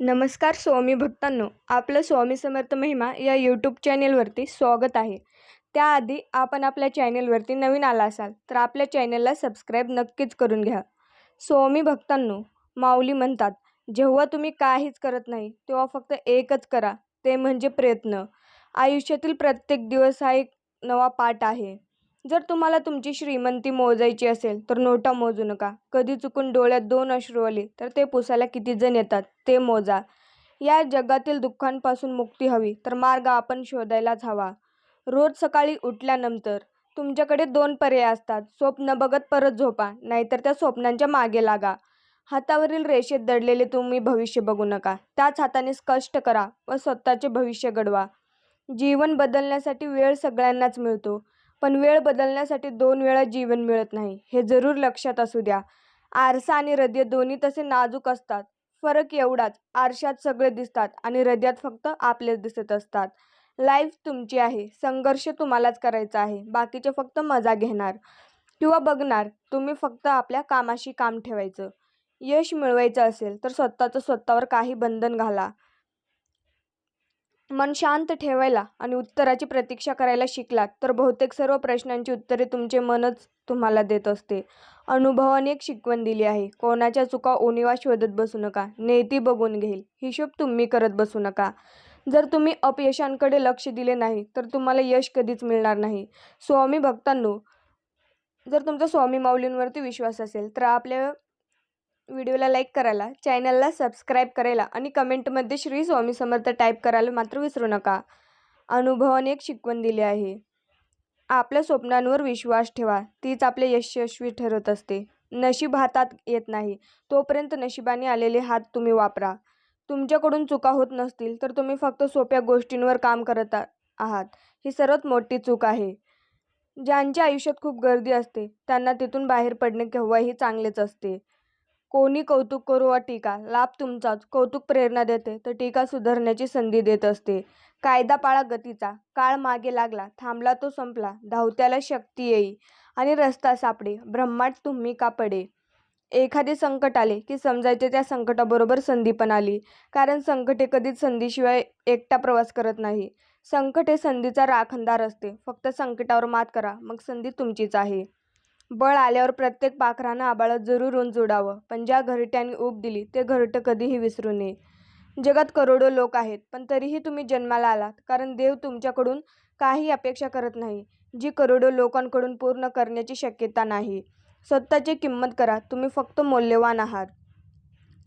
नमस्कार स्वामी भक्तांनो आपलं स्वामी समर्थ महिमा या यूट्यूब चॅनेलवरती स्वागत आहे. त्याआधी आपण आपल्या चॅनेलवरती नवीन आला असाल तर आपल्या चॅनेलला सबस्क्राईब नक्कीच करून घ्या. स्वामी भक्तांनो माऊली म्हणतात जेव्हा तुम्ही काहीच करत नाही तेव्हा फक्त एकच करा ते म्हणजे प्रयत्न. आयुष्यातील प्रत्येक दिवस हा एक नवा पाठ आहे. जर तुम्हाला तुमची श्रीमंती मोजायची असेल तर नोटा मोजू नका. कधी चुकून डोळ्यात दोन अश्रू आले तर ते पुसायला किती जण येतात ते मोजा. या जगातील दुःखांपासून मुक्ती हवी तर मार्ग आपण शोधायलाच हवा. रोज सकाळी उठल्यानंतर तुमच्याकडे दोन पर्याय असतात स्वप्न बघत परत झोपा नाहीतर त्या स्वप्नांच्या मागे लागा. हातावरील रेषेत दडलेले तुम्ही भविष्य बघू नका. त्याच हाताने कष्ट करा व स्वतःचे भविष्य घडवा. जीवन बदलण्यासाठी वेळ सगळ्यांनाच मिळतो. पण वेळ बदलण्यासाठी दोन वेळा जीवन मिळत नाही. हे जरूर लक्षात असू द्या. आरसा आणि हृदय दोन्ही तसे नाजूक असतात. फरक एवढाच आरशात सगळे दिसतात आणि हृदयात फक्त आपलेच दिसत असतात. लाईफ तुमची आहे. संघर्ष तुम्हालाच करायचा आहे. बाकीचे फक्त मजा घेणार किंवा बघणार. तुम्ही फक्त आपल्या कामाशी काम ठेवायचं. यश मिळवायचं असेल तर स्वतःचं स्वतःवर काही बंधन घाला. मन शांत ठेवायला आणि उत्तराची प्रतीक्षा करायला शिकलात तर बहुतेक सर्व प्रश्नांची उत्तरे तुमचे मनच तुम्हाला देत असते. अनुभवाने एक शिकवण दिली आहे. कोणाच्या चुका ओनिवा शोधत बसू नका. नेती बघून घेईल. हिशोब तुम्ही करत बसू नका. जर तुम्ही अपयशांकडे लक्ष दिले नाही तर तुम्हाला यश कधीच मिळणार नाही. स्वामी भक्तांनो जर तुमचा स्वामी माऊलींवरती विश्वास असेल तर आपल्या व्हिडिओला लाईक करायला चॅनलला सबस्क्राईब करायला आणि कमेंटमध्ये श्री स्वामी समर्थ टाईप करायला मात्र विसरू नका. अनुभवाने एक शिकवण दिली आहे. आपल्या स्वप्नांवर विश्वास ठेवा. तीच आपले यशस्वी ठरत असते. नशीब हातात येत नाही. तोपर्यंत नशिबाने आलेले हात तुम्ही वापरा. तुमच्याकडून चुका होत नसतील तर तुम्ही फक्त सोप्या गोष्टींवर काम करत आहात. ही सर्वात मोठी चूक आहे. ज्यांच्या आयुष्यात खूप गर्दी असते त्यांना तिथून बाहेर पडणे केव्हाही चांगलेच असते. कोणी कौतुक करू वा टीका? लाभ तुमचाच कौतुक प्रेरणा देते. तर टीका सुधारण्याची संधी देत असते. कायदा पाळा गतीचा. काळ मागे लागला. थांबला तो संपला. धावत्याला शक्ती येई. आणि रस्ता सापडे. ब्रह्माट तुम्ही का पडे? एखादे संकट आले की समजायचे त्या संकटाबरोबर संधी पण आली. कारण संकट हे कधीच संधीशिवाय एकटा प्रवास करत नाही. संकट हे संधीचा राखणदार असते. फक्त संकटावर मात करा. मग संधी तुमचीच आहे. बळ आल्यावर प्रत्येक पाखरानं आबाळात जरूर उंच उडावं पण ज्या घरट्याने ऊब दिली ते घरटं कधीही विसरू नये. जगात करोडो लोक आहेत पण तरीही तुम्ही जन्माला आलात. कारण देव तुमच्याकडून काही अपेक्षा करत नाही जी करोडो लोकांकडून पूर्ण करण्याची शक्यता नाही. स्वतःची किंमत करा तुम्ही फक्त मौल्यवान आहात.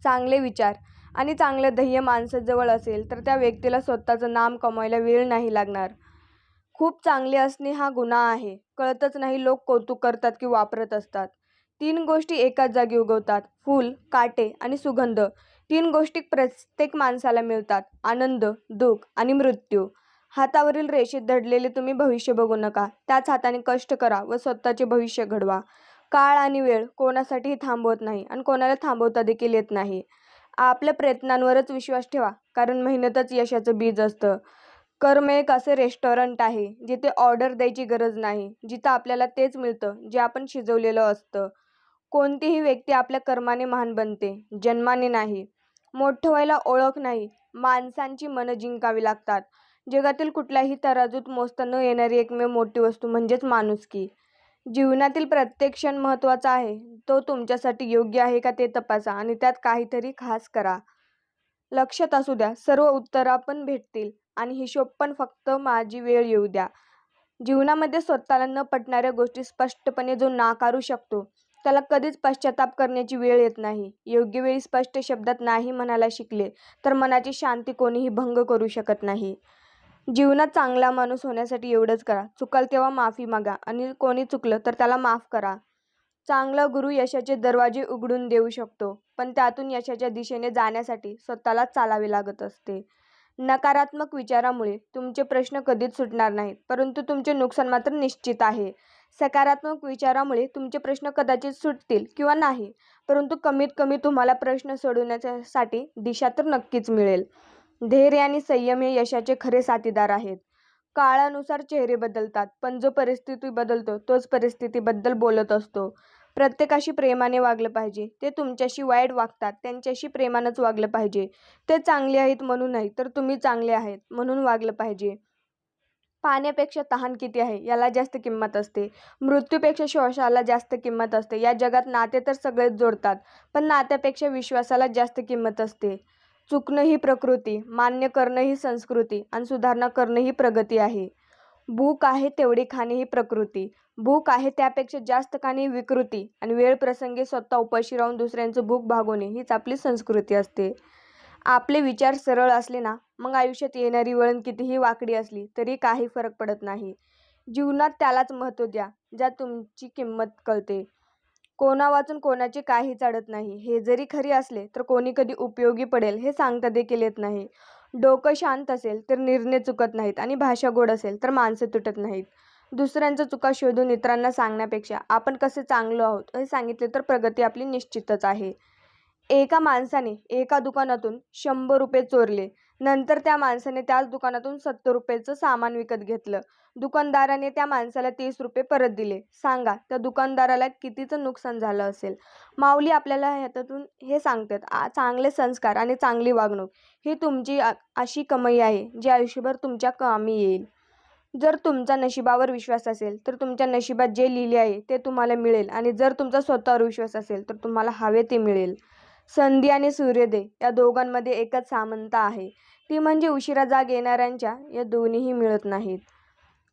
चांगले विचार आणि चांगलं ध्येय माणसाजवळ असेल तर त्या व्यक्तीला स्वतःचं नाम कमवायला वेळ नाही लागणार. खूप चांगले असणे हा गुन्हा आहे. कळतच नाही लोक कौतुक करतात की वापरत असतात. तीन गोष्टी एकाच जागी उगवतात. फूल काटे आणि सुगंध. तीन गोष्टी प्रत्येक माणसाला मिळतात. आनंद दुःख आणि मृत्यू. हातावरील रेषेत दडलेले तुम्ही भविष्य बघू नका. त्याच हाताने कष्ट करा व स्वतःचे भविष्य घडवा. काळ आणि वेळ कोणासाठीही थांबवत नाही आणि कोणाला थांबवता देखील येत नाही. आपल्या प्रयत्नांवरच विश्वास ठेवा कारण मेहनतच यशाचं बीज असतं. कर्म एक असे रेस्टॉरंट आहे जिथे ऑर्डर द्यायची गरज नाही जिथं आपल्याला तेच मिळतं जे आपण शिजवलेलं असतं. कोणतीही व्यक्ती आपल्या कर्माने महान बनते जन्माने नाही. मोठं व्हायला ओळख नाही माणसांची मनं जिंकावी लागतात. जगातील कुठल्याही तराजूत मोजता न येणारी एकमेव मोठी वस्तू म्हणजेच माणुसकी. जीवनातील प्रत्येक क्षण महत्त्वाचा आहे तो तुमच्यासाठी योग्य आहे का ते तपासा आणि त्यात काहीतरी खास करा. लक्षात असू द्या सर्व उत्तरं पण भेटतील आणि हिशोब पण फक्त माझी वेळ येऊ द्या. जीवनामध्ये स्वतःला न पटणाऱ्या गोष्टी स्पष्टपणे जो नाकारू शकतो त्याला कधीच पश्चाताप करण्याची वेळ येत नाही. योग्य वेळी स्पष्ट शब्दात नाही म्हणायला शिकले तर मनाची शांती कोणीही भंग करू शकत नाही. जीवनात चांगला माणूस होण्यासाठी एवढंच करा. चुकाल तेव्हा माफी मागा. आणि कोणी चुकलं तर त्याला माफ करा. चांगला गुरु यशाचे दरवाजे उघडून देऊ शकतो. पण त्यातून यशाच्या दिशेने जाण्यासाठी स्वतःला चालावे लागत असते. नकारात्मक विचारामुळे तुमचे प्रश्न कधीच सुटणार नाहीत परंतु तुमचे नुकसान मात्र निश्चित आहे. सकारात्मक विचारामुळे तुमचे प्रश्न कदाचित सुटतील किंवा नाही परंतु कमीत कमी तुम्हाला प्रश्न सोडवण्यासाठी दिशा तर नक्कीच मिळेल. धैर्य आणि संयम हे यशाचे खरे साथीदार आहेत. काळानुसार चेहरे बदलतात पण जो परिस्थिती बदलतो तोच परिस्थितीबद्दल बोलत असतो. प्रत्येकाशी प्रेमाने वागलं पाहिजे. ते तुमच्याशी वाईट वागतात त्यांच्याशी प्रेमानंच वागलं पाहिजे. ते चांगले आहेत म्हणून नाही तर तुम्ही चांगले आहेत म्हणून वागलं पाहिजे. पाण्यापेक्षा तहान किती आहे? याला जास्त किंमत असते. मृत्यूपेक्षा श्वासाला जास्त किंमत असते. या जगात नाते तर सगळेच जोडतात पण नात्यापेक्षा विश्वासाला जास्त किंमत असते. चुकणं ही प्रकृती मान्य करणं ही संस्कृती आणि सुधारणा करणं ही प्रगती आहे. भूक आहे तेवढी खाणे ही प्रकृती. भूक आहे त्यापेक्षा जास्त खाणे विकृती. आणि वेळ प्रसंगी स्वतः उपाशी राहून दुसऱ्यांचं भूक भागवणे हीच आपली संस्कृती असते. आपले विचार सरळ असले ना मग आयुष्यात येणारी वळण कितीही वाकडी असली तरी काही फरक पडत नाही. जीवनात त्यालाच महत्त्व द्या ज्या तुमची किंमत कळते. कोणा वाचून कोणाचे काही चाडत नाही. हे जरी खरी असले तर कोणी कधी उपयोगी पडेल हे सांगता देखील येत नाही. डोकं शांत असेल तर निर्णय चुकत नाहीत आणि भाषा गोड असेल तर माणसं तुटत नाहीत. दुसऱ्यांच्या चुका शोधून इतरांना सांगण्यापेक्षा आपण कसे चांगलो आहोत हे सांगितले तर प्रगती आपली निश्चितच आहे. एका माणसाने एका दुकानातून शंभर रुपये चोरले. नंतर त्या माणसाने त्याच दुकानातून सत्तर रुपयाचं सामान विकत घेतलं. दुकानदाराने त्या माणसाला तीस रुपये परत दिले. सांगा त्या दुकानदाराला कितीचं नुकसान झालं असेल माऊली आपल्याला ह्याच्यातून हे सांगतात चांगले संस्कार आणि चांगली वागणूक ही तुमची अशी कमाई आहे जी आयुष्यभर तुमच्या कामी येईल. जर तुमचा नशिबावर विश्वास असेल तर तुमच्या नशिबात जे लिहिले आहे ते तुम्हाला मिळेल आणि जर तुमचा स्वतःवर विश्वास असेल तर तुम्हाला हवे ते मिळेल. संधी आणि सूर्योदय या दोघांमध्ये एकच सामनता आहे. ती म्हणजे उशिरा जाग येणाऱ्यांच्या या दोन्हीही मिळत नाहीत.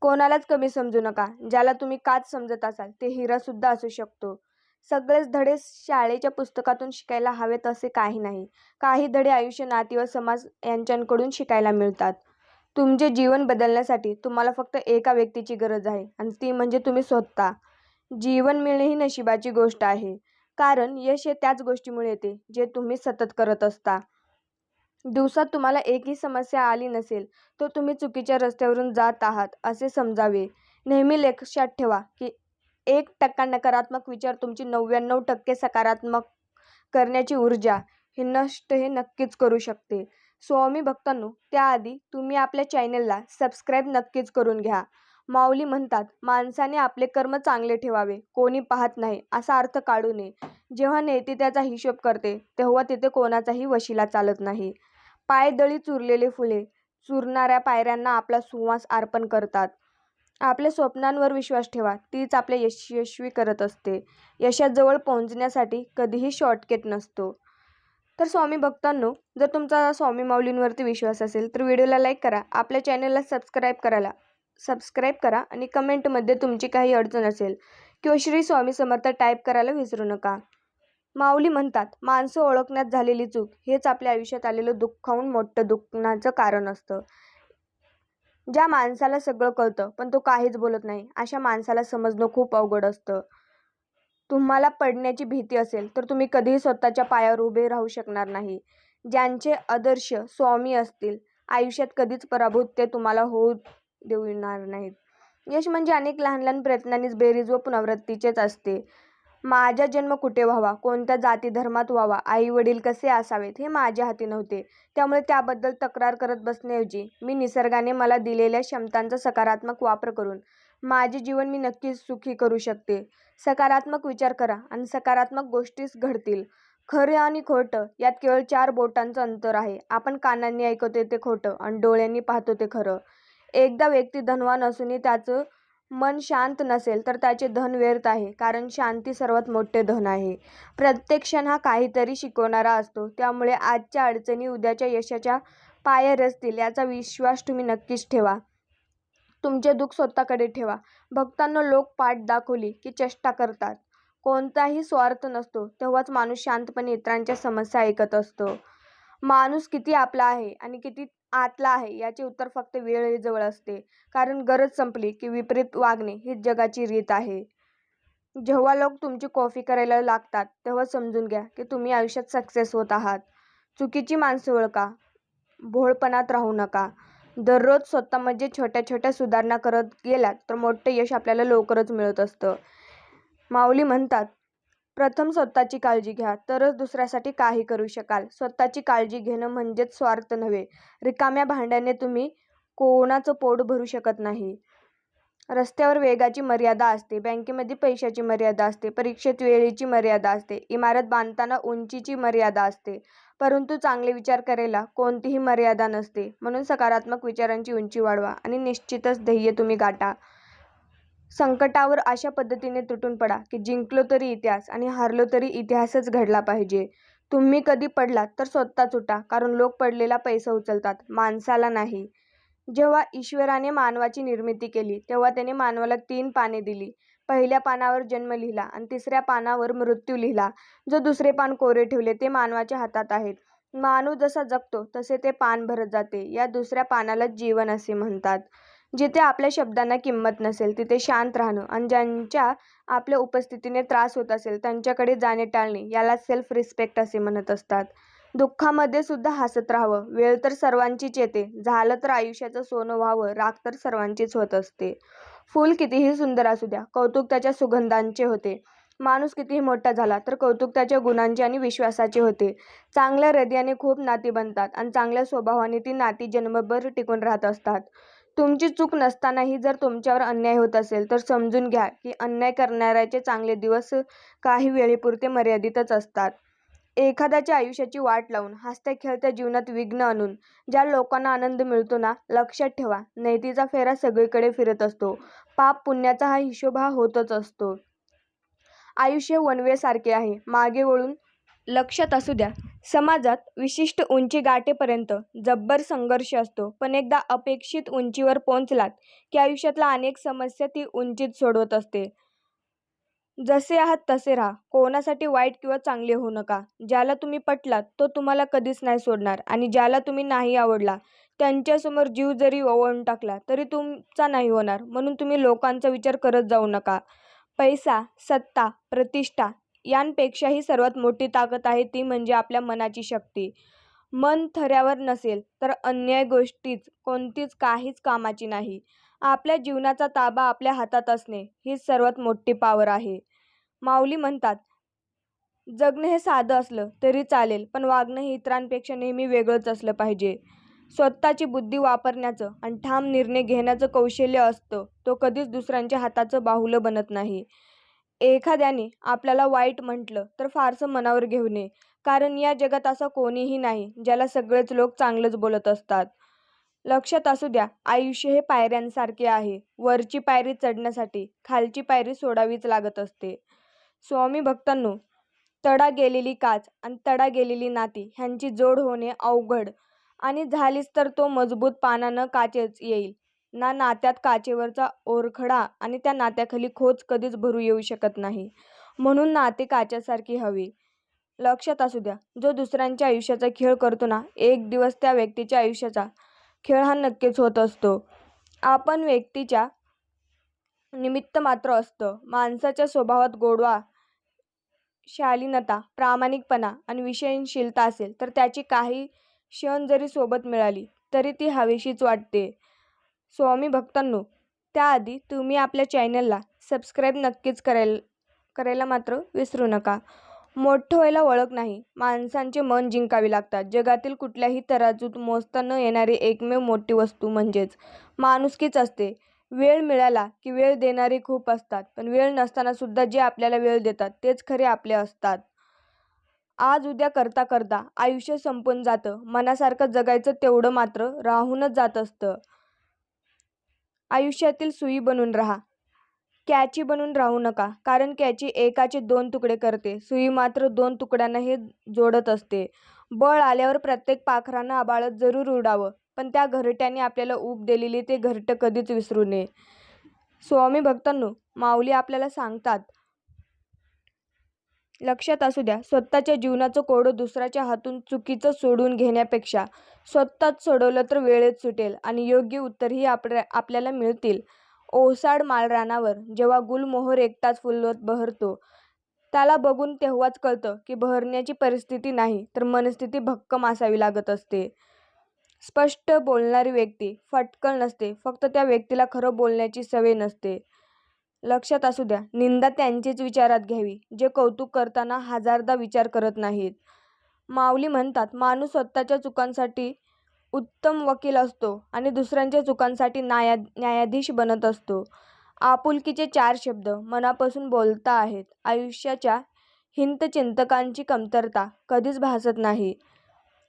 कोणालाच कमी समजू नका. ज्याला तुम्ही काच समजत असाल ते हिरासुद्धा असू शकतो. सगळेच धडे शाळेच्या पुस्तकातून शिकायला हवेत असे काही नाही. काही धडे आयुष्य नाती व समाज यांच्याकडून शिकायला मिळतात. तुमचे जीवन बदलण्यासाठी तुम्हाला फक्त एका व्यक्तीची गरज आहे आणि ती म्हणजे तुम्ही स्वतः. जीवन मिळणे ही नशिबाची गोष्ट आहे. कारण यश हे त्याच गोष्टीमुळे येते जे तुम्ही सतत करत असता. दिवसात तुम्हाला एकही समस्या आली नसेल तर तुम्ही चुकीच्या रस्त्यावरून जात आहात असे समजावे. नेहमी लक्षात ठेवा की एक टक्का नकारात्मक विचार तुमची नव्याण्णव टक्के सकारात्मक करण्याची ऊर्जा हे नष्ट हे नक्कीच करू शकते. स्वामी भक्तांनो त्याआधी तुम्ही आपल्या चॅनलला सबस्क्राईब नक्कीच करून घ्या. माऊली म्हणतात माणसाने आपले कर्म चांगले ठेवावे कोणी पाहत नाही असा अर्थ काढू नये. जेव्हा नेते त्याचा हिशोब करते तेव्हा तिथे कोणाचाही वशिला चालत नाही. पायदळी चुरलेले फुले चुरणाऱ्या पायऱ्यांना आपला सुवास अर्पण करतात. आपल्या स्वप्नांवर विश्वास ठेवा तीच आपले यशस्वी करत असते. यशाजवळ पोहोचण्यासाठी कधीही शॉर्टकट नसतो. तर स्वामी भक्तांनो जर तुमचा स्वामी माऊलींवरती विश्वास असेल तर व्हिडिओला लाईक करा. आपल्या चॅनलला सबस्क्राईब करायला. सबस्क्राईब करा आणि कमेंटमध्ये तुमची काही अडचण असेल किंवा श्री स्वामी समर्थ टाईप करायला विसरू नका. माऊली म्हणतात माणसं ओळखण्यात झालेली चूक हेच आपल्या आयुष्यात आलेलं दुःखाहून मोठं दुखण्याचं कारण असतं. ज्या माणसाला सगळं कळतं पण तो काहीच बोलत नाही अशा माणसाला समजणं खूप अवघड असतं. तुम्हाला पडण्याची भीती असेल तर तुम्ही कधीही स्वतःच्या पायावर उभे राहू शकणार नाही. ज्यांचे आदर्श स्वामी असतील आयुष्यात कधीच पराभूत ते तुम्हाला होऊ देणार नाहीत. यश म्हणजे अनेक लहान लहान प्रयत्नांनीच बेरीज व पुनरावृत्तीचेच असते. माझा जन्म कुठे व्हावा? कोणत्या जाती धर्मात व्हावा? आई वडील कसे असावेत? हे माझ्या हाती नव्हते. त्यामुळे त्याबद्दल तक्रार करत बसण्याऐवजी मी निसर्गाने मला दिलेल्या क्षमतांचा सकारात्मक वापर करून माझे जीवन मी नक्कीच सुखी करू शकते. सकारात्मक विचार करा आणि सकारात्मक गोष्टीच घडतील. खरं आणि खोटं यात केवळ चार बोटांचं अंतर आहे. आपण कानांनी ऐकतो ते खोटं आणि डोळ्यांनी पाहतो ते खरं. एकदा व्यक्ती धनवान असूनही त्याचं मन शांत नसेल तर त्याचे धन व्यर्थ आहे कारण शांती सर्वात मोठे धन आहे. प्रत्येक क्षण हा काहीतरी शिकवणारा असतो. त्यामुळे आजच्या अडचणी उद्याच्या यशाच्या पाया रचतील याचा विश्वास तुम्ही नक्कीच ठेवा. तुमचे दुःख स्वतःकडे ठेवा. भक्तांना लोक पाठ दाखवली की चेष्टा करतात. कोणताही स्वार्थ नसतो तेव्हाच माणूस शांतपणे इतरांच्या समस्या ऐकत असतो. माणूस किती आपला आहे आणि किती आतला आहे. याचे उत्तर फक्त वेळेजवळ असते. कारण गरज संपली की विपरीत वागणे हीच जगाची रीत आहे. जेव्हा लोक तुमची कॉफी करायला लागतात तेव्हा समजून घ्या की तुम्ही आयुष्यात सक्सेस होत आहात. चुकीची माणसं ओळखा. भोळपणात राहू नका. दररोज स्वतःमध्ये म्हणजे छोट्या छोट्या सुधारणा करत गेलात तर मोठं यश आपल्याला लवकरच मिळत असतं. माऊली म्हणतात प्रथम स्वतःची काळजी घ्या तरच दुसऱ्यासाठी काही करू शकाल. स्वतःची काळजी घेणं म्हणजेच स्वार्थ नव्हे. रिकाम्या भांड्याने तुम्ही कोणाचं पोट भरू शकत नाही. रस्त्यावर वेगाची मर्यादा असते बँकेमध्ये पैशाची मर्यादा असते परीक्षेत वेळेची मर्यादा असते इमारत बांधताना उंचीची मर्यादा असते. परंतु चांगले विचार करायला कोणतीही मर्यादा नसते. म्हणून सकारात्मक विचारांची उंची वाढवा आणि निश्चितच ध्येय तुम्ही गाठा. संकटावर अशा पद्धतीने तुटून पडा की जिंकलो तरी इतिहास आणि हारलो तरी इतिहासच घडला पाहिजे. तुम्ही कधी पडलात तर स्वतःच उठा कारण लोक पडलेला पैसा उचलतात माणसाला नाही. जेव्हा ईश्वराने मानवाची निर्मिती केली तेव्हा त्याने मानवाला तीन पाने दिली. पहिल्या पानावर जन्म लिहिला आणि तिसऱ्या पानावर मृत्यू लिहिला. जो दुसरे पान कोरे ठेवले ते मानवाच्या हातात आहेत. मानव जसा जगतो तसे ते पान भरत जाते. या दुसऱ्या पानाला जीवन असे म्हणतात. जिथे आपल्या शब्दांना किंमत नसेल तिथे शांत राहणं आणि ज्यांच्या आपल्या उपस्थितीने त्रास होत असेल त्यांच्याकडे जाणे टाळणे याला सेल्फ रिस्पेक्ट असे म्हणत असतात. दुःखामध्ये सुद्धा हसत राहावं. वेळ तर सर्वांचीच येते. झालं तर आयुष्याचं सोनं व्हावं. राग तर सर्वांचीच होत असते. फूल कितीही सुंदर असू द्या. कौतुक त्याच्या सुगंधांचे होते. माणूस कितीही मोठा झाला तर कौतुक त्याच्या गुणांचे आणि विश्वासाचे होते. चांगल्या हृदयाने खूप नाती बनतात आणि चांगल्या स्वभावाने ती नाती जन्मभर टिकून राहत असतात. तुमची चूक नसतानाही जर तुमच्यावर अन्याय होत असेल तर समजून घ्या की अन्याय करणाऱ्याचे चांगले दिवस काही वेळेपुरते मर्यादितच असतात. एखाद्याच्या आयुष्याची वाट लावून हसत्या खेळत्या जीवनात विघ्न आणून ज्या लोकांना आनंद मिळतो ना लक्षात ठेवा नैतीचा फेरा सगळीकडे फिरत असतो. पाप पुण्याचा हा हिशोब हा होतच असतो. आयुष्य वनवेसारखे आहे. मागे वळून लक्षात असू द्या. समाजात विशिष्ट उंची गाठेपर्यंत जब्बर संघर्ष असतो. पण एकदा अपेक्षित उंचीवर पोहोचलात की आयुष्यातल्या अनेक समस्या ती उंचीत सोडवत असते. जसे आहात तसे राहा. कोणासाठी वाईट किंवा चांगले होऊ नका. ज्याला तुम्ही पटलात तो तुम्हाला कधीच नाही सोडणार. आणि ज्याला तुम्ही नाही आवडला त्यांच्यासमोर जीव जरी ओवळून टाकला तरी तुमचा नाही होणार. म्हणून तुम्ही लोकांचा विचार करत जाऊ नका. पैसा सत्ता प्रतिष्ठा यांपेक्षाही सर्वात मोठी ताकद आहे ती म्हणजे आपल्या मनाची शक्ती. मन थऱ्यावर नसेल तर अन्याय गोष्टीच कोणतीच काहीच कामाची नाही. आपल्या जीवनाचा ताबा आपल्या हातात असणे ही सर्वात मोठी पावर आहे. माऊली म्हणतात जगणं हे साधं असलं तरी चालेल पण वागणं हे इतरांपेक्षा नेहमी वेगळंच असलं पाहिजे. स्वतःची बुद्धी वापरण्याचं आणि ठाम निर्णय घेण्याचं कौशल्य असतं तो कधीच दुसऱ्यांच्या हाताचं बाहुलं बनत नाही. एखाद्याने आपल्याला वाईट म्हटलं तर फारसं मनावर घेऊ नये. कारण या जगात असं कोणीही नाही ज्याला सगळेच लोक चांगलंच बोलत असतात. लक्षात असू द्या आयुष्य हे पायऱ्यांसारखे आहे. वरची पायरी चढण्यासाठी खालची पायरी सोडावीच लागत असते. स्वामी भक्तांनो तडा गेलेली काच आणि तडा गेलेली नाती ह्यांची जोड होणे अवघड आणि झालीच तर तो मजबूत पानानं काचेच येईल. ना नात्यात काचेवरचा ओरखडा आणि त्या नात्याखाली खोच कधीच भरू येऊ शकत नाही. म्हणून नाते काच्यासारखी हवी. लक्षात असू द्या जो दुसऱ्यांच्या आयुष्याचा खेळ करतो ना एक दिवस त्या व्यक्तीच्या आयुष्याचा खेळ हा नक्कीच होत असतो. आपण व्यक्तीच्या निमित्त मात्र असतं. माणसाच्या स्वभावात गोडवा शालीनता प्रामाणिकपणा आणि विषयनशीलता असेल तर त्याची काही क्षण जरी सोबत मिळाली तरी ती हवेशीच वाटते. स्वामी भक्तांनो त्याआधी तुम्ही आपल्या चॅनलला सबस्क्राईब नक्कीच करायला करायला मात्र विसरू नका. मोठं व्हायला ओळख नाही माणसांचे मन जिंकावे लागतात. जगातील कुठल्याही तराजूत मोजता न येणारी एकमेव मोठी वस्तू म्हणजेच माणुसकीच असते. वेळ मिळाला की वेळ देणारे खूप असतात पण वेळ नसताना सुद्धा जे आपल्याला वेळ देतात तेच खरे आपले असतात. आज उद्या करता करता आयुष्य संपून जातं. मनासारखं जगायचं तेवढं मात्र राहूनच जात असतं. आयुष्यातील सुई बनून राहा. कॅची बनून राहू नका कारण कॅची एकाचे दोन तुकडे करते. सुई मात्र दोन तुकड्यांना हे जोडत असते. बळ आल्यावर प्रत्येक पाखरानं आबाळत जरूर उडावं पण त्या घरट्याने आपल्याला ऊब दिलेली ते घरटं कधीच विसरू नये. स्वामी भक्तांनो माऊली आपल्याला सांगतात लक्षात असू द्या स्वतःच्या जीवनाचं कोडं दुसऱ्याच्या हातून चुकीचं सोडून घेण्यापेक्षा स्वतःच सोडवलं तर वेळेत सुटेल आणि योग्य उत्तरही आपल्या आपल्याला मिळतील. ओसाड माळरानावर जेव्हा गुलमोहर एकटाच फुलवत बहरतो त्याला बघून तेव्हाच कळतं की बहरण्याची परिस्थिती नाही तर मनस्थिती भक्कम असावी लागत असते. स्पष्ट बोलणारी व्यक्ती फटकळ नसते फक्त त्या व्यक्तीला खरं बोलण्याची सवय नसते. लक्षात असू द्या निंदा त्यांचीच विचारात घ्यावी जे कौतुक करताना हजारदा विचार करत नाहीत. माऊली म्हणतात माणूस स्वतःच्या चुकांसाठी उत्तम वकील असतो आणि दुसऱ्यांच्या चुकांसाठी न्याया न्यायाधीश बनत असतो. आपुलकीचे चार शब्द मनापासून बोलता आहेत. आयुष्याच्या हिंतचिंतकांची कमतरता कधीच भासत नाही.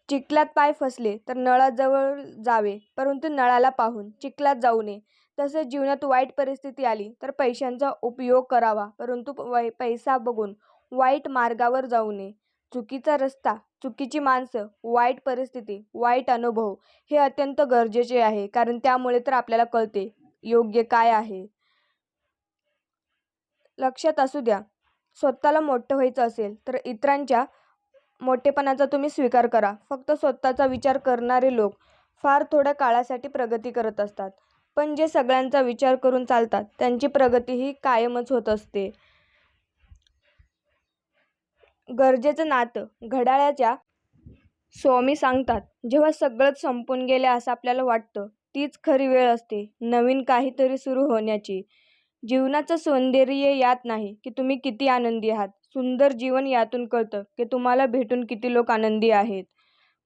चिखलात पाय फसले तर नळाजवळ जावे परंतु नळाला पाहून चिखलात जाऊ नये. तसेच जीवनात वाईट परिस्थिती आली तर पैशांचा उपयोग करावा. परंतु वै पैसा बघून वाईट मार्गावर जाऊ नये. चुकीचा रस्ता चुकीची माणसं वाईट परिस्थिती वाईट अनुभव हे अत्यंत गरजेचे आहे. कारण त्यामुळे तर आपल्याला कळते योग्य काय आहे. लक्षात असू द्या स्वतःला मोठं व्हायचं असेल तर इतरांच्या मोठेपणाचा तुम्ही स्वीकार करा. फक्त स्वतःचा विचार करणारे लोक फार थोड्या काळासाठी प्रगती करत असतात. पण जे सगळ्यांचा विचार करून चालतात त्यांची प्रगती ही कायमच होत असते. गरजेचं नातं घड्याळाच्या स्वामी सांगतात जेव्हा सगळंच संपून गेले असं आपल्याला वाटतं तीच खरी वेळ असते नवीन काहीतरी सुरू होण्याची. जीवनाचं सौंदर्य यात नाही की तुम्ही किती आनंदी आहात. सुंदर जीवन यातून कळतं की तुम्हाला भेटून किती लोक आनंदी आहेत.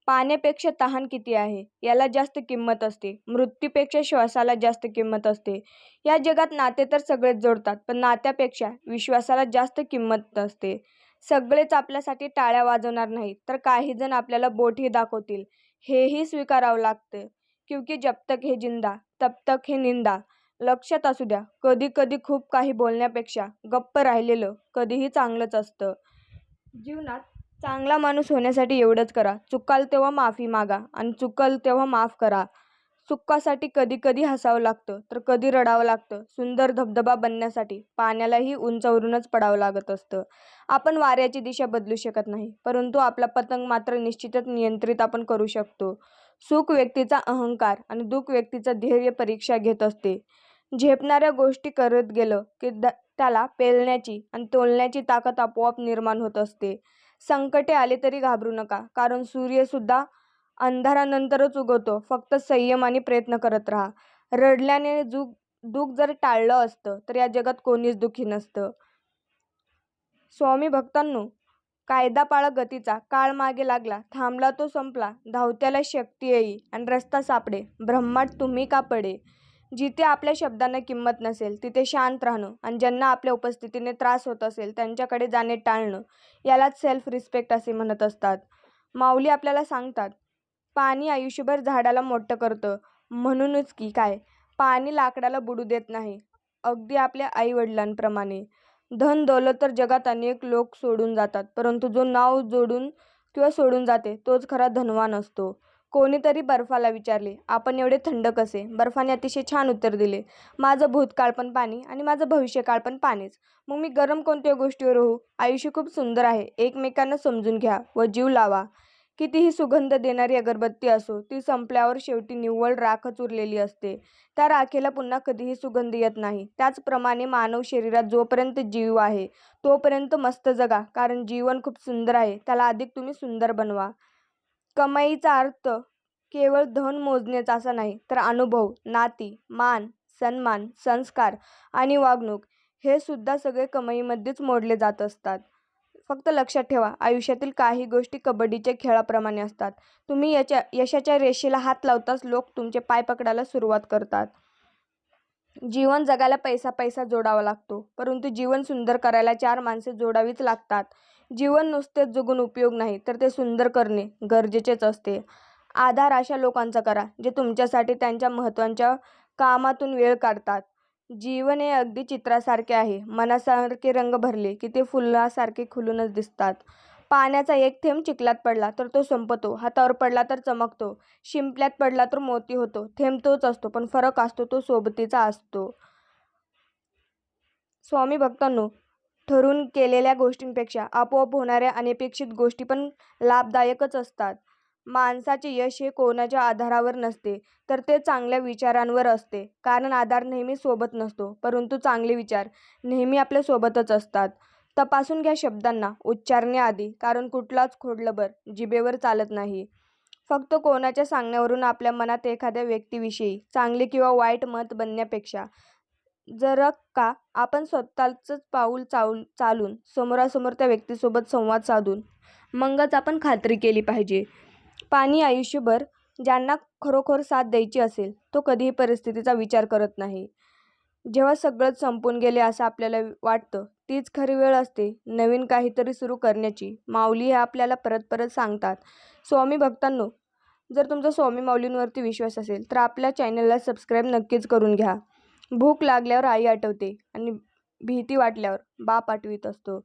पाण्यापेक्षा तहान किती आहे? याला जास्त किंमत असते. मृत्यूपेक्षा श्वासाला जास्त किंमत असते. या जगात नाते तर सगळेच जोडतात पण नात्यापेक्षा विश्वासाला जास्त किंमत असते. सगळेच आपल्यासाठी टाळ्या वाजवणार नाहीत तर काही जण आपल्याला बोटही दाखवतील. हेही स्वीकारावं लागतं. क्योंकि जब तक हे जिंदा तब तक हे निंदा. लक्षात असू द्या कधी कधी खूप काही बोलण्यापेक्षा गप्प राहिलेलं कधीही चांगलंच असतं. जीवनात चांगला माणूस होण्यासाठी एवढंच करा. चुकाल तेव्हा माफी मागा आणि चुकल तेव्हा माफ करा. सुखासाठी कधी कधी हसावं लागतं तर कधी रडावं लागतं. सुंदर धबधबा बनण्यासाठी पाण्यालाही उंचावरूनच पडावं लागत असतं. आपण वाऱ्याची दिशा बदलू शकत नाही परंतु आपला पतंग मात्र निश्चितच नियंत्रित आपण करू शकतो. सुख व्यक्तीचा अहंकार आणि दुःख व्यक्तीचा धैर्य परीक्षा घेत असते. झेपणाऱ्या गोष्टी करत गेलं की द त्याला पेलण्याची आणि तोलण्याची ताकद आपोआप निर्माण होत असते. संकटे आले तरी घाबरू नका. कारण सूर्यसुद्धा अंधारानंतरच उगवतो. फक्त संयम आणि प्रयत्न करत राहा. रडल्याने जुग दुःख जर टाळलं असतं तर या जगात कोणीच दुःखी नसतं. स्वामी भक्तांनो कायदा पाळा गतीचा. काळ मागे लागला. थांबला तो संपला. धावत्याला शक्ती येई आणि रस्ता सापडे ब्रह्माट तुम्ही का पडे जिथे आपल्या शब्दांना किंमत नसेल तिथे शांत राहणं आणि ज्यांना आपल्या उपस्थितीने त्रास होत असेल त्यांच्याकडे जाणे टाळणं यालाच सेल्फ रिस्पेक्ट असे म्हणत असतात. माऊली आपल्याला सांगतात पाणी आयुष्यभर झाडाला मोठं करतं. म्हणूनच की काय? पाणी लाकडाला बुडू देत नाही. अगदी आपल्या आईवडिलांप्रमाणे. धन दौलत तर जगात अनेक लोक सोडून जातात परंतु जो नाव जोडून किंवा सोडून जाते तोच खरा धनवान असतो. कोणीतरी बर्फाला विचारले आपण एवढे थंड कसे बर्फाने अतिशय छान उत्तर दिले माझं भूतकाळ पण पाणी आणि माझं भविष्यकाळ पण पाणीच. मग मी गरम कोणत्या गोष्टीवर होऊ आयुष्य खूप सुंदर आहे. एकमेकांना समजून घ्या व जीव लावा. कितीही सुगंध देणारी अगरबत्ती असो ती संपल्यावर शेवटी निव्वळ राखच उरलेली असते. त्या राखेला पुन्हा कधीही सुगंध येत नाही. त्याचप्रमाणे मानव शरीरात जोपर्यंत जीव आहे तोपर्यंत मस्त जगा कारण जीवन खूप सुंदर आहे. त्याला अधिक तुम्ही सुंदर बनवा. कमाईचा अर्थ केवळ धन मोजणेच असा नाही तर अनुभव नाती मान सन्मान संस्कार आणि वागणूक हे सुद्धा सगळे कमाईमध्येच मोडले जात असतात. फक्त लक्षात ठेवा आयुष्यातील काही गोष्टी कबड्डीच्या खेळाप्रमाणे असतात. तुम्ही याच्या यशाच्या रेषेला हात लावताच लोक तुमचे पाय पकडायला सुरुवात करतात. जीवन जगायला पैसा पैसा जोडावा लागतो परंतु जीवन सुंदर करायला चार माणसे जोडावीच लागतात. जीवन नुसतेच जगून उपयोग नाही तर ते सुंदर करणे गरजेचेच असते. आधार अशा लोकांचा करा जे तुमच्यासाठी त्यांच्या महत्त्वाच्या कामातून वेळ काढतात. जीवन हे अगदी चित्रासारखे आहे. मनासारखे रंग भरले की ते फुलासारखे खुलूनच दिसतात. पाण्याचा एक थेंब चिखलात पडला तर तो संपतो हातावर पडला तर चमकतो शिंपल्यात पडला तर मोती होतो. थेंब तोच असतो पण फरक असतो तो सोबतीचा असतो. स्वामी भक्तांनो ठरून केलेल्या गोष्टींपेक्षा आपोआप होणाऱ्या अनपेक्षित गोष्टी पण लाभदायकच असतात. माणसाचे यश हे कोणाच्या आधारावर नसते तर ते चांगल्या विचारांवर असते. कारण आधार नेहमी सोबत नसतो परंतु चांगले विचार नेहमी आपल्या सोबतच असतात. तपासून घ्या शब्दांना उच्चारण्याआधी कारण कुठलाच खोडलबर जिभेवर चालत नाही. फक्त कोणाच्या सांगण्यावरून आपल्या मनात एखाद्या व्यक्तीविषयी चांगले किंवा वाईट मत बनण्यापेक्षा जर का आपण स्वतःचंच पाऊल चाल चालून समोरासमोर त्या व्यक्तीसोबत संवाद साधून मगच आपण खात्री केली पाहिजे. पाणी आयुष्यभर ज्यांना खरोखर साथ द्यायची असेल तो कधीही परिस्थितीचा विचार करत नाही. जेव्हा सगळंच संपून गेले असं आपल्याला वाटतं तीच खरी वेळ असते नवीन काहीतरी सुरू करण्याची. माऊली हे आपल्याला परत परत सांगतात. स्वामी भक्तांनो जर तुमचा स्वामी माऊलींवरती विश्वास असेल तर आपल्या चॅनलला सबस्क्राईब नक्कीच करून घ्या. भूक लागल्यावर आई आठवते आणि भीती वाटल्यावर बाप आठवीत असतो.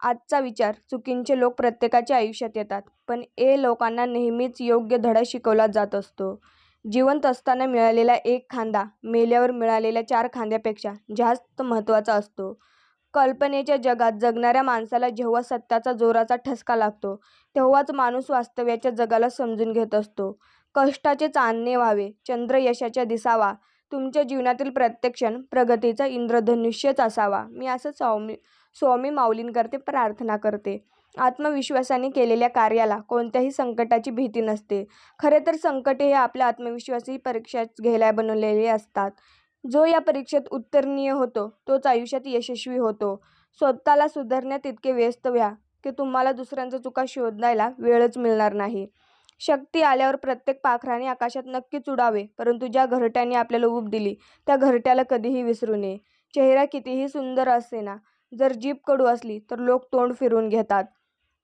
आजचा विचार चुकींचे लोक प्रत्येकाच्या आयुष्यात येतात पण ए लोकांना नेहमीच योग्य धडा शिकवला जात असतो. जिवंत असताना मिळालेला एक खांदा मेल्यावर मिळालेल्या चार खांद्यापेक्षा जास्त महत्त्वाचा असतो. कल्पनेच्या जगात जगणाऱ्या माणसाला जेव्हा सत्याचा जोराचा ठसका लागतो तेव्हाच माणूस वास्तव्याच्या जगाला समजून घेत असतो. कष्टाचे चांदणे व्हावे चंद्र यशाच्या दिसावा तुमच्या जीवनातील प्रत्येक क्षण प्रगतीचा इंद्रधनुष्यच असावा. मी असं स्वामी स्वामी माऊलींकरते प्रार्थना करते. आत्मविश्वासाने केलेल्या कार्याला कोणत्याही संकटाची भीती नसते. खरे तर संकटे हे आपल्या आत्मविश्वासी परीक्षा घ्यायला बनवलेले असतात. जो या परीक्षेत उत्तीर्णीय होतो तोच आयुष्यात यशस्वी होतो. स्वतःला सुधारण्यात इतके व्यस्त व्हा की तुम्हाला दुसऱ्यांच्या चुका शोधायला वेळच मिळणार नाही. शक्ती आल्यावर प्रत्येक पाखराने आकाशात नक्कीच उडावे परंतु ज्या घरट्याने आपल्याला ऊब दिली त्या घरट्याला कधीही विसरू नये. चेहरा कितीही सुंदर असे ना जर जीभ कडू असली तर लोक तोंड फिरून घेतात.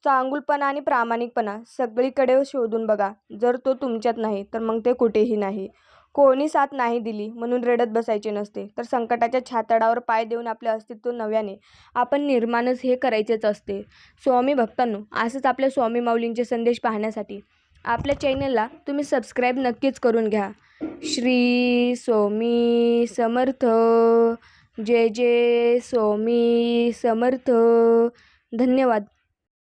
चांगुलपणा आणि प्रामाणिकपणा सगळीकडे शोधून बघा. जर तो तुमच्यात नाही तर मग ते कुठेही नाही. कोणी साथ नाही दिली म्हणून रडत बसायचे नसते तर संकटाच्या छातडावर पाय देऊन आपले अस्तित्व नव्याने. आपण निर्माणच हे करायचेच असते. स्वामी भक्तांनो असंच आपल्या स्वामी माऊलींचे संदेश पाहण्यासाठी आपल्या चॅनलला तुम्ही सबस्क्राईब नक्कीच करून घ्या. श्री स्वामी समर्थ. जय जय स्वामी समर्थ. धन्यवाद.